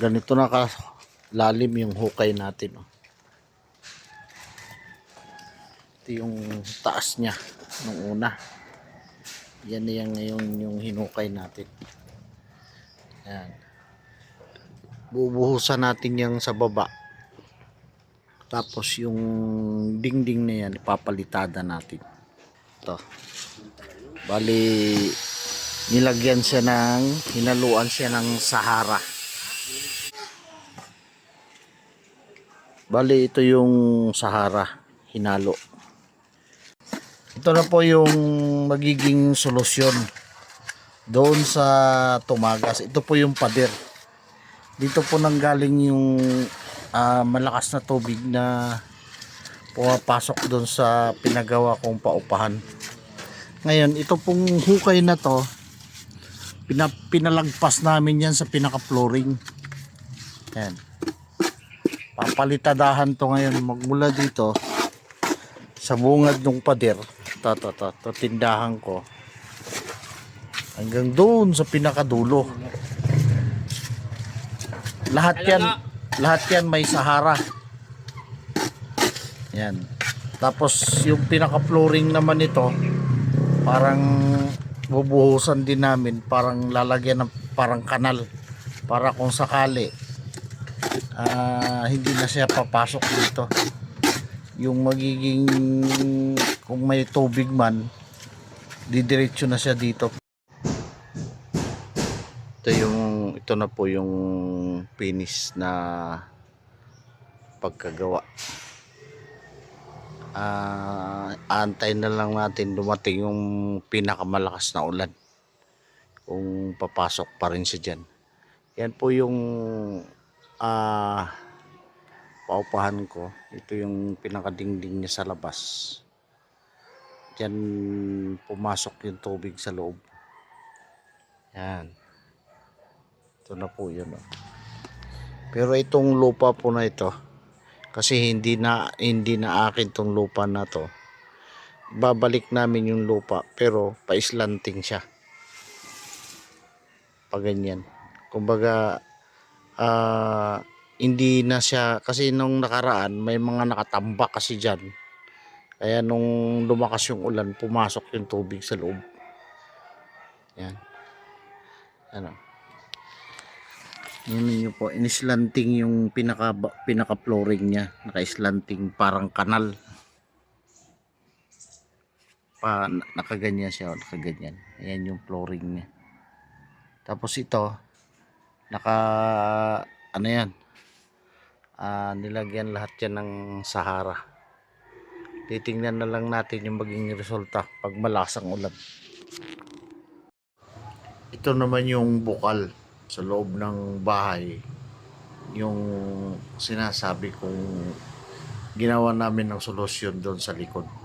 ganito na kalalim yung hukay natin. Oh. Ito yung taas niya nung una. Yan na yan ngayon yung hinukay natin. Yan. Bubuhusan natin yung sa baba. Tapos yung dingding na yan, ipapalitada natin. Ito. Bali, nilagyan siya ng, hinaluan siya ng Sahara. Bali, ito yung Sahara, hinalo. Ito na po yung magiging solusyon doon sa Tumagas. Ito po yung pader. Dito po nanggaling yung ah, malakas na tubig na pumapasok doon sa pinagawa kong paupahan. Ngayon, ito pong hukay na to, pina, pinalagpas namin yan sa pinaka-flooring. Yan. Papalitadahan to ngayon magmula dito sa bungad ng pader. To, to, to, to, tindahan ko. Hanggang doon sa pinakadulo. Lahat yan, lahat yan may Sahara. Yan. Tapos yung pinaka-flooring naman nito, parang bubuhusan din namin, parang lalagyan ng parang kanal para kung sakali ah, hindi na siya papasok dito. Yung magiging kung may tubig man, didiretso na siya dito. Ito yung ito na po yung finish na pagkagawa. Ah, antay na lang natin dumating yung pinakamalakas na ulan. Kung papasok pa rin siya dyan. Yan po yung ah paupahan ko. Ito yung pinakadingding niya sa labas. Diyan pumasok yung tubig sa loob. Yan. Ito na po yun. Oh. Pero itong lupa po na ito, kasi hindi na hindi na akin tong lupa na to. Babalik namin yung lupa pero paislanting siya. Pag ganyan. Kumbaga ah hindi na siya kasi nung nakaraan may mga nakatambak kasi diyan. Kaya nung lumakas yung ulan, pumasok yung tubig sa loob. Yan. Ano? Yan ninyo po, inislanting yung pinaka pinaka flooring niya, naka-slanting parang kanal. Pa nakaganyan siya, nakaganyan. Ayan yung flooring niya. Tapos ito naka ano yan? Ah, nilagyan lahat yan ng Sahara. Titingnan na lang natin yung maging resulta pag malakas ang ulan. Ito naman yung bukal sa loob ng bahay. Yung sinasabi kong ginawa namin ng solusyon doon sa likod.